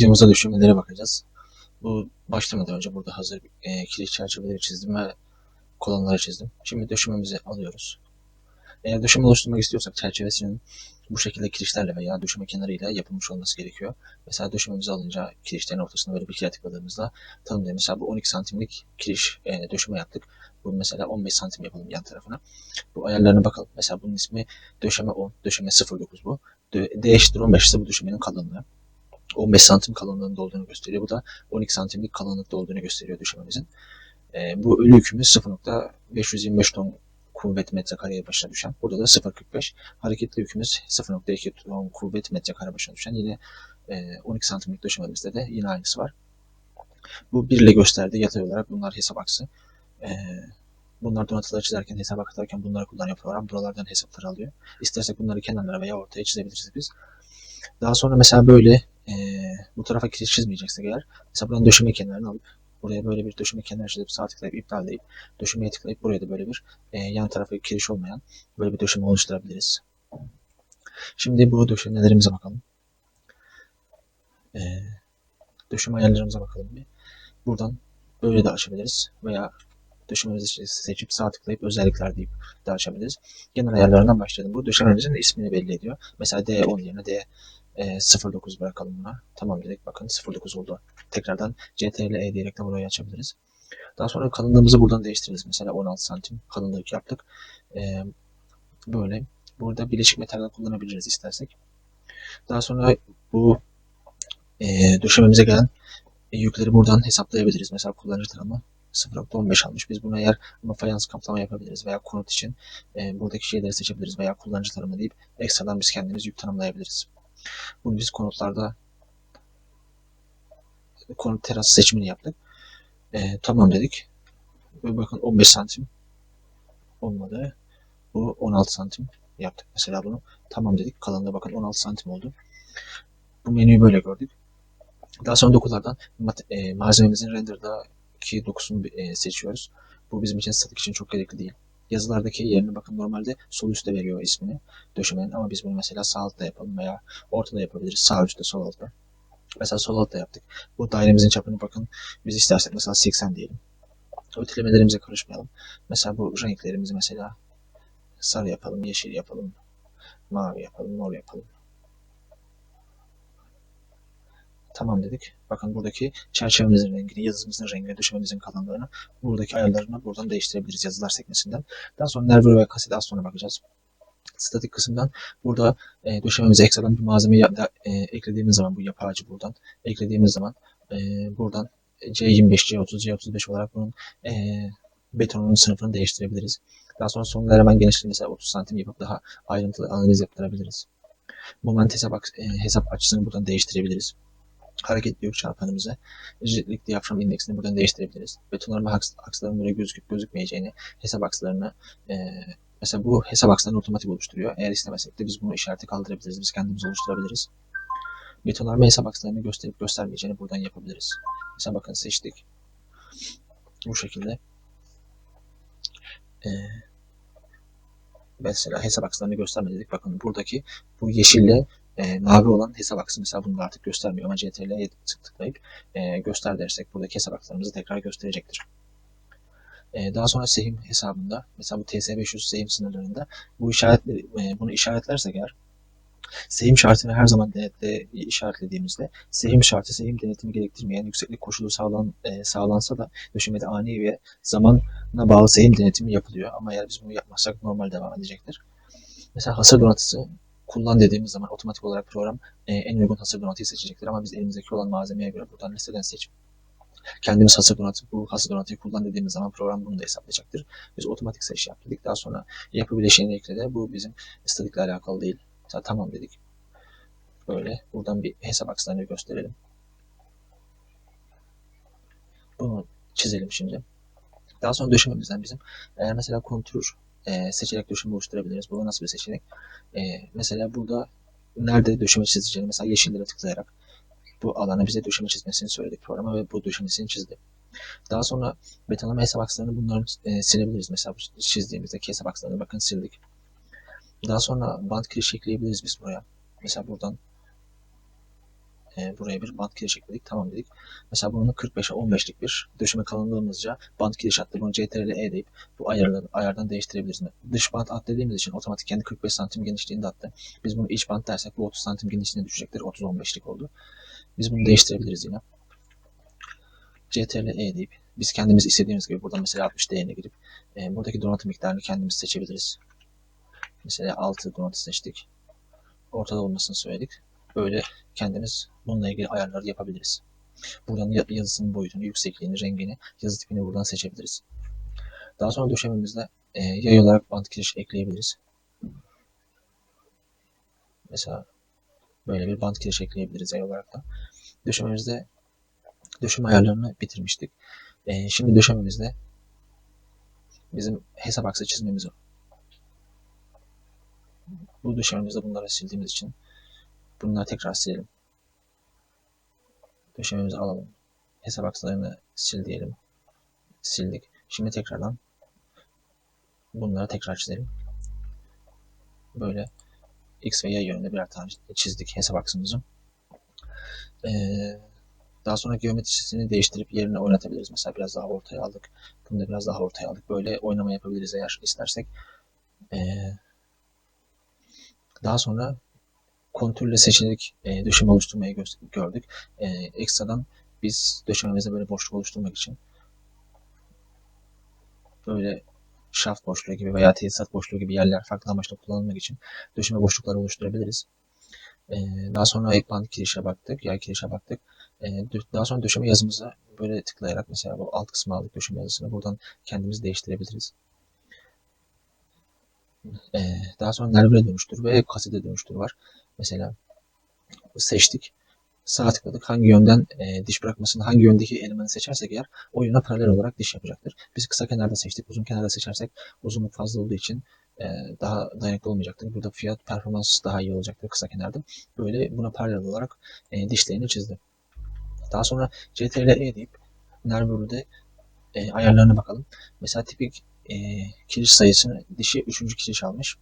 Videomuzda döşemelere bakacağız. Bu başlamadan önce burada hazır e, kilit çerçeveleri çizdim ve kolonları çizdim. Şimdi döşememizi alıyoruz. Eğer döşeme oluşturmak istiyorsak çerçevesinin bu şekilde kirişlerle veya döşeme kenarıyla yapılmış olması gerekiyor. Mesela döşememizi alınca kirişlerin ortasına böyle bir kere tıkladığımızda tanımlıyor. Mesela bu 12 santimlik kiriş e, döşeme yaptık. Bu mesela 15 santim yapalım yan tarafına. Bu ayarlarına bakalım. Mesela bunun ismi döşeme 10, döşeme 09 bu. D eşittir 15 ise bu döşemenin kalınlığı. 15 santim kalınlığında olduğunu gösteriyor. Bu da 12 santimlik kalınlıkta olduğunu gösteriyor düşmemizin. E, bu ölü yükümüz 0.525 ton kuvvet metrekareye başına düşen. Burada da 0.45. Hareketli yükümüz 0.2 ton kuvvet metrekare başına düşen. Yine e, 12 santimlik döşememizde de yine aynısı var. Bu 1 ile gösterdiği yatay olarak bunlar hesap aksı. E, bunlar donatıları çizerken, hesap aktarken bunları kullanıyor program. Buralardan hesapları alıyor. İstersek bunları kenarlara veya ortaya çizebiliriz biz. Daha sonra mesela böyle e, bu tarafa kiriş çizmeyeceksek eğer mesela buradan döşeme kenarını alıp buraya böyle bir döşeme kenarı çizip sağ tıklayıp iptal deyip döşemeye tıklayıp buraya da böyle bir e, yan tarafı kiriş olmayan böyle bir döşeme oluşturabiliriz. Şimdi bu döşemelerimize bakalım. E, döşeme ayarlarımıza bakalım bir. Buradan böyle de açabiliriz veya döşememizi seçip sağ tıklayıp özellikler deyip de açabiliriz. Genel ayarlarından başlayalım. Bu döşememizin ismini belli ediyor. Mesela D10 yerine D e, 09 bırakalım buna. Tamam dedik. Bakın 09 oldu. Tekrardan CTRL E diyerek de burayı açabiliriz. Daha sonra kalınlığımızı buradan değiştiririz. Mesela 16 santim kalınlık yaptık. E, böyle. Burada bileşik metaller kullanabiliriz istersek. Daha sonra bu e, döşememize gelen e, yükleri buradan hesaplayabiliriz. Mesela kullanıcı tarama 0.15 almış. Biz buna eğer ama fayans kaplama yapabiliriz veya konut için e, buradaki şeyleri seçebiliriz veya kullanıcı tarama deyip ekstradan biz kendimiz yük tanımlayabiliriz. Bunu biz konutlarda konut teras seçimini yaptık. E, tamam dedik. Ve bakın 15 santim olmadı. Bu 16 santim yaptık mesela bunu. Tamam dedik. Kalınlığı bakın 16 santim oldu. Bu menüyü böyle gördük. Daha sonra dokulardan e, malzememizin render'daki dokusunu e, seçiyoruz. Bu bizim için statik için çok gerekli değil. Yazılardaki yerine bakın normalde sol üstte veriyor ismini döşemenin ama biz bunu mesela sağ altta yapalım veya ortada yapabiliriz. Sağ üstte sol altta. Mesela sol altta yaptık. Bu dairemizin çapını bakın biz istersek mesela 80 diyelim. Ötelemelerimize karışmayalım. Mesela bu renklerimizi mesela sarı yapalım, yeşil yapalım, mavi yapalım, mor yapalım. Tamam dedik. Bakın buradaki çerçevemizin rengini, yazımızın rengini, döşememizin kalınlığını, buradaki ayarlarını buradan değiştirebiliriz yazılar sekmesinden. Daha sonra nervür ve kaset az sonra bakacağız. Statik kısımdan burada e, döşememize ekstradan bir malzemeyi da, e, eklediğimiz zaman bu yapı buradan eklediğimiz zaman e, buradan C25, C30, C35 olarak bunun e, betonun sınıfını değiştirebiliriz. Daha sonra son eleman genişliğini mesela 30 santim yapıp daha ayrıntılı analiz yaptırabiliriz. Moment hesap, e, hesap açısını buradan değiştirebiliriz hareketli yük çarpanımızı, rigidlik diyafram indeksini buradan değiştirebiliriz. Betonarme aks, aksların buraya gözüküp gözükmeyeceğini, hesap akslarını e, mesela bu hesap akslarını otomatik oluşturuyor. Eğer istemesek de biz bunu işareti kaldırabiliriz. Biz kendimiz oluşturabiliriz. Betonarme hesap akslarını gösterip göstermeyeceğini buradan yapabiliriz. Mesela bakın seçtik. Bu şekilde. Ee, mesela hesap akslarını gösterme dedik. Bakın buradaki bu yeşille e, mavi olan hesap aksı mesela bunu da artık göstermiyor ama CTRL'ye tıklayıp e, göster dersek buradaki hesap akslarımızı tekrar gösterecektir. E, daha sonra sehim hesabında mesela bu TS500 sehim sınırlarında bu işaretleri e, bunu işaretlersek eğer sehim şartını her zaman denetle işaretlediğimizde sehim şartı sehim denetimi gerektirmeyen yükseklik koşulu sağlan, e, sağlansa da döşemede ani ve zamana bağlı sehim denetimi yapılıyor. Ama eğer biz bunu yapmazsak normal devam edecektir. Mesela hasır donatısı kullan dediğimiz zaman otomatik olarak program e, en uygun hasır donatıyı seçecektir. Ama biz elimizdeki olan malzemeye göre buradan listeden seçip kendimiz hasır donatı, bu hasır donatıyı kullan dediğimiz zaman program bunu da hesaplayacaktır. Biz otomatik seçim yaptık. Daha sonra yapı bileşiğini ekledi. Bu bizim statikle alakalı değil. Mesela tamam dedik. Böyle buradan bir hesap akslarını gösterelim. Bunu çizelim şimdi. Daha sonra döşememizden bizim eğer mesela kontur e, seçenek döşeme oluşturabiliriz. Bu nasıl bir seçenek? E, mesela burada nerede döşeme çizeceğini mesela yeşillere tıklayarak bu alanı bize döşeme çizmesini söyledik programa ve bu döşemesini çizdi. Daha sonra betonlama hesap akslarını bunların e, silebiliriz. Mesela çizdiğimizdeki hesap akslarını bakın sildik. Daha sonra band kiriş ekleyebiliriz biz buraya. Mesela buradan e, buraya bir bant kiriş ekledik. Tamam dedik. Mesela bunun 45'e 15'lik bir döşeme kalınlığımızca bant kiriş attı. Bunu CTRL E deyip bu ayarları, ayardan değiştirebiliriz. Dış bant at dediğimiz için otomatik kendi 45 santim genişliğinde attı. Biz bunu iç bant dersek bu 30 santim genişliğine düşecektir. 30-15'lik oldu. Biz bunu değiştirebiliriz yine. CTRL E deyip biz kendimiz istediğimiz gibi buradan mesela 60 değerine girip e, buradaki donatı miktarını kendimiz seçebiliriz. Mesela 6 donatı seçtik. Ortada olmasını söyledik. Böyle kendimiz bununla ilgili ayarları yapabiliriz. Buradan ya- yazısının boyutunu, yüksekliğini, rengini, yazı tipini buradan seçebiliriz. Daha sonra döşememizde e, yay olarak bant kiriş ekleyebiliriz. Mesela böyle bir bant kiriş ekleyebiliriz yay olarak da. Döşememizde döşeme ayarlarını bitirmiştik. E, şimdi döşememizde bizim hesap aksı çizmemiz var. Bu döşememizde bunları sildiğimiz için bunları tekrar silelim. Döşememizi alalım. Hesap akslarını sil diyelim. Sildik. Şimdi tekrardan bunları tekrar çizelim. Böyle x ve y yönünde birer tane çizdik hesap aksımızı. Ee, daha sonra geometrisini değiştirip yerine oynatabiliriz. Mesela biraz daha ortaya aldık. Bunu da biraz daha ortaya aldık. Böyle oynama yapabiliriz eğer istersek. Ee, daha sonra kontürle seçilerek e, döşeme oluşturmayı gö- gördük. E, ekstradan biz döşememizde böyle boşluk oluşturmak için böyle şaft boşluğu gibi veya tesisat boşluğu gibi yerler farklı amaçla kullanılmak için döşeme boşlukları oluşturabiliriz. E, daha sonra band kirişe baktık, yay kirişe baktık. E, daha sonra döşeme yazımıza böyle tıklayarak mesela bu alt kısmı aldık döşeme yazısını buradan kendimiz değiştirebiliriz. E, daha sonra nervire dönüştür ve kasete dönüştür var. Mesela seçtik. Sağ tıkladık. Hangi yönden e, diş bırakmasını, hangi yöndeki elemanı seçersek eğer o yöne paralel olarak diş yapacaktır. Biz kısa kenarda seçtik. Uzun kenarda seçersek uzunluk fazla olduğu için e, daha dayanıklı olmayacaktır. Burada fiyat performans daha iyi olacaktır kısa kenarda. Böyle buna paralel olarak e, dişlerini çizdi. Daha sonra CTRL E deyip Nervur'da e, ayarlarına bakalım. Mesela tipik e, kiriş sayısını dişi 3. kiriş almış.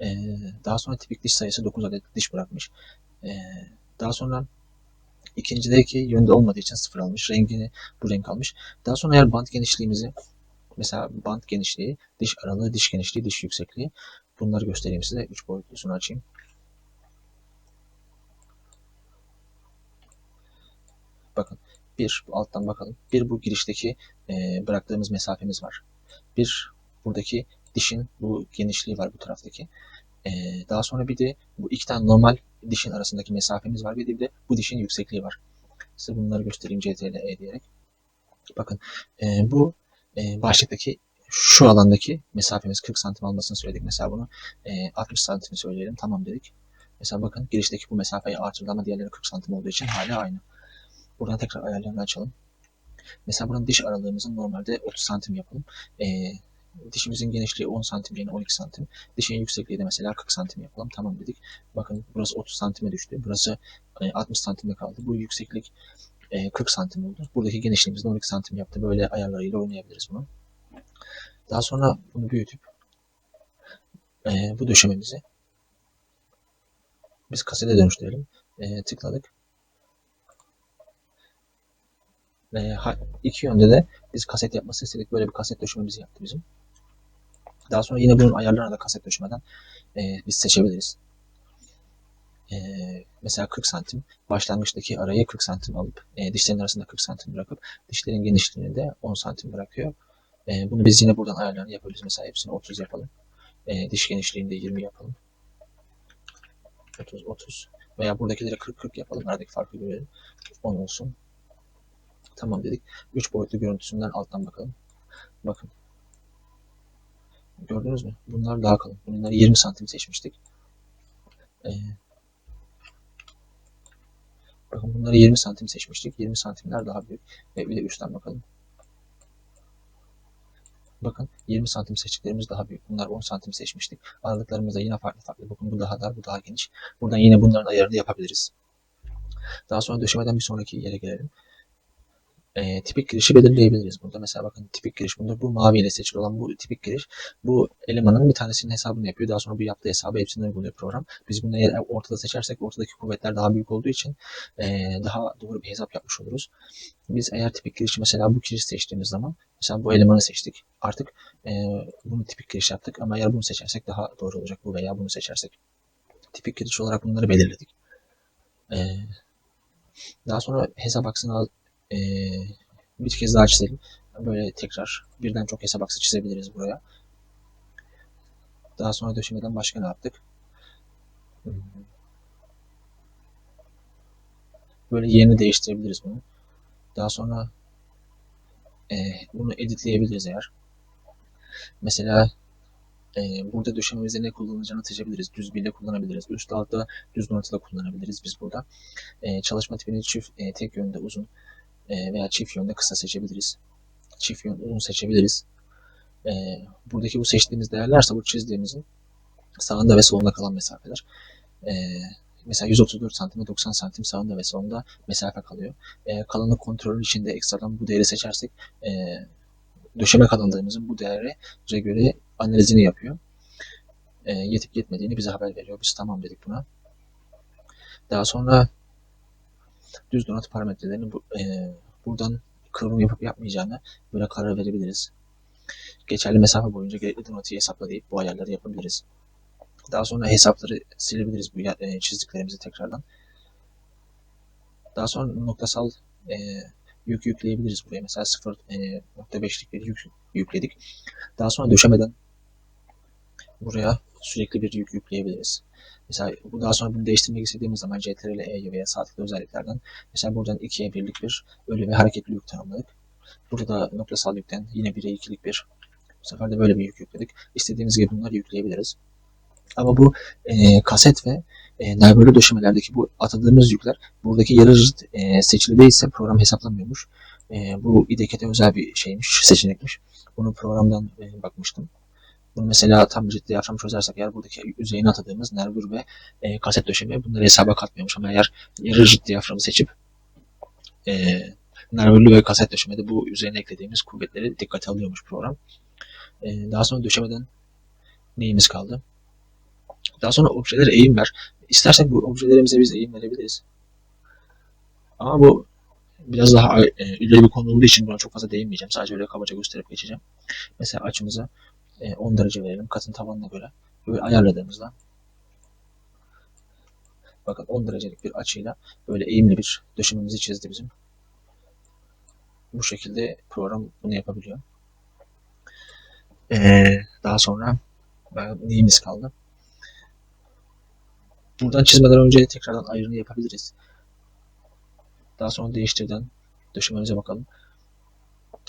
E, daha sonra tipik diş sayısı 9 adet diş bırakmış. E, daha sonra ikincideki yönde olmadığı için sıfır almış. Rengini bu renk almış. Daha sonra eğer bant genişliğimizi mesela bant genişliği, diş aralığı, diş genişliği, diş yüksekliği bunları göstereyim size. 3 boyutlusunu açayım. Bakın bir alttan bakalım. Bir bu girişteki e, bıraktığımız mesafemiz var. Bir buradaki dişin bu genişliği var bu taraftaki. E, daha sonra bir de bu iki tane normal dişin arasındaki mesafemiz var. Bir de, bir de bu dişin yüksekliği var. Size bunları göstereyim CTRL E diyerek. Bakın e, bu e, başlıktaki şu alandaki mesafemiz 40 santim almasını söyledik. Mesela bunu e, 60 santim söyleyelim. Tamam dedik. Mesela bakın girişteki bu mesafeyi artırdı ama diğerleri 40 santim olduğu için hala aynı. Buradan tekrar ayarlarını açalım. Mesela buranın diş aralığımızı normalde 30 santim yapalım. E, dişimizin genişliği 10 santim yerine 12 santim. Dişin yüksekliği de mesela 40 santim yapalım. Tamam dedik. Bakın burası 30 santime düştü. Burası e, 60 santimde kaldı. Bu yükseklik e, 40 santim oldu. Buradaki genişliğimiz de 12 santim yaptı. Böyle ayarlarıyla oynayabiliriz bunu. Daha sonra bunu büyütüp e, bu döşememizi biz kasete dönüştürelim. E, tıkladık. E, iki yönde de biz kaset yapması istedik. Böyle bir kaset döşememizi yaptı bizim. Daha sonra yine bunun ayarlarını da kaset döşemeden e, biz seçebiliriz. E, mesela 40 santim başlangıçtaki arayı 40 santim alıp e, dişlerin arasında 40 santim bırakıp dişlerin genişliğini de 10 santim bırakıyor. E, bunu biz yine buradan ayarlarını yapabiliriz. Mesela hepsini 30 yapalım. E, diş genişliğini de 20 yapalım. 30 30 veya buradakileri 40 40 yapalım. Aradaki farkı görelim. 10 olsun. Tamam dedik. 3 boyutlu görüntüsünden alttan bakalım. Bakın. Gördünüz mü? Bunlar daha kalın. Bunları 20 santim seçmiştik. Ee, bakın bunları 20 santim seçmiştik. 20 santimler daha büyük. Ve bir de üstten bakalım. Bakın 20 santim seçtiklerimiz daha büyük. Bunlar 10 santim seçmiştik. Aralıklarımız da yine farklı farklı. Bakın bu daha dar, bu daha geniş. Buradan yine bunların ayarını yapabiliriz. Daha sonra döşemeden bir sonraki yere gelelim. E, tipik girişi belirleyebiliriz burada. Mesela bakın tipik giriş bunda bu mavi ile seçili olan bu tipik giriş bu elemanın bir tanesinin hesabını yapıyor. Daha sonra bu yaptığı hesabı hepsini uyguluyor program. Biz bunu eğer ortada seçersek ortadaki kuvvetler daha büyük olduğu için e, daha doğru bir hesap yapmış oluruz. Biz eğer tipik girişi mesela bu girişi seçtiğimiz zaman mesela bu elemanı seçtik. Artık e, bunu tipik giriş yaptık ama eğer bunu seçersek daha doğru olacak bu veya bunu seçersek. Tipik giriş olarak bunları belirledik. E, daha sonra hesap aksını e, bir kez daha çizelim. Böyle tekrar birden çok hesap aksı çizebiliriz buraya. Daha sonra döşemeden başka ne yaptık? Hmm. Böyle yerini değiştirebiliriz bunu. Daha sonra e, bunu editleyebiliriz eğer. Mesela e, burada döşememizde ne kullanılacağını seçebiliriz. Düz birle kullanabiliriz. Üst altta düz noktada kullanabiliriz biz burada. E, çalışma tipini çift, e, tek yönde uzun e, veya çift yönde kısa seçebiliriz. Çift yönde uzun seçebiliriz. E, buradaki bu seçtiğimiz değerlerse bu çizdiğimizin sağında ve solunda kalan mesafeler. E, mesela 134 santim ve 90 santim sağında ve solunda mesafe kalıyor. Kalanlık kontrolü için de ekstradan bu değeri seçersek döşeme kalınlığımızın bu değere göre analizini yapıyor. E, yetip yetmediğini bize haber veriyor. Biz tamam dedik buna. Daha sonra düz donat parametrelerini bu, e, buradan kıvrım yapıp yapmayacağını böyle karar verebiliriz. Geçerli mesafe boyunca gerekli donatı hesapla deyip bu ayarları yapabiliriz. Daha sonra hesapları silebiliriz bu e, çizdiklerimizi tekrardan. Daha sonra noktasal e, yük yükleyebiliriz buraya. Mesela 0.5'lik bir yük yükledik. Daha sonra döşemeden buraya sürekli bir yük yükleyebiliriz. Mesela bu daha sonra bunu değiştirmek istediğimiz zaman CTRL E veya tıklı özelliklerden mesela buradan 2'ye birlik bir ölü ve hareketli yük tanımladık. Burada da noktasal yükten yine 1'e 2'lik bir bu sefer de böyle bir yük yükledik. İstediğimiz gibi bunları yükleyebiliriz. Ama bu e, kaset ve e, nalbörlü döşemelerdeki bu atadığımız yükler buradaki yarı e, seçili değilse program hesaplamıyormuş. E, bu IDK'de özel bir şeymiş, seçenekmiş. Bunu programdan e, bakmıştım. Bunu mesela tam ciddi diyafram çözersek eğer buradaki yüzeyine atadığımız nervür ve e, kaset döşemi bunları hesaba katmıyormuş. Ama eğer ciddi diyaframı seçip e, nervürlü ve kaset döşemede bu üzerine eklediğimiz kuvvetleri dikkate alıyormuş program. E, daha sonra döşemeden neyimiz kaldı? Daha sonra objelere eğim ver. İstersek bu objelerimize biz eğim verebiliriz. Ama bu biraz daha e, ileri bir konu olduğu için buna çok fazla değinmeyeceğim. Sadece öyle kabaca gösterip geçeceğim. Mesela açımıza e, 10 derece verelim. Katın tabanına göre. Böyle ayarladığımızda bakın 10 derecelik bir açıyla böyle eğimli bir döşememizi çizdi bizim. Bu şekilde program bunu yapabiliyor. Ee, daha sonra neyimiz kaldı? Buradan çizmeden önce tekrardan ayrını yapabiliriz. Daha sonra değiştirden döşememize bakalım.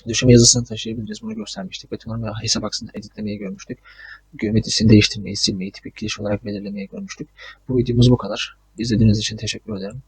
Döşeme yazısını taşıyabiliriz. Bunu göstermiştik. Betonarme ve hesap aksını editlemeyi görmüştük. Geometrisini değiştirmeyi, silmeyi, tipik giriş olarak belirlemeyi görmüştük. Bu videomuz bu kadar. İzlediğiniz için teşekkür ederim.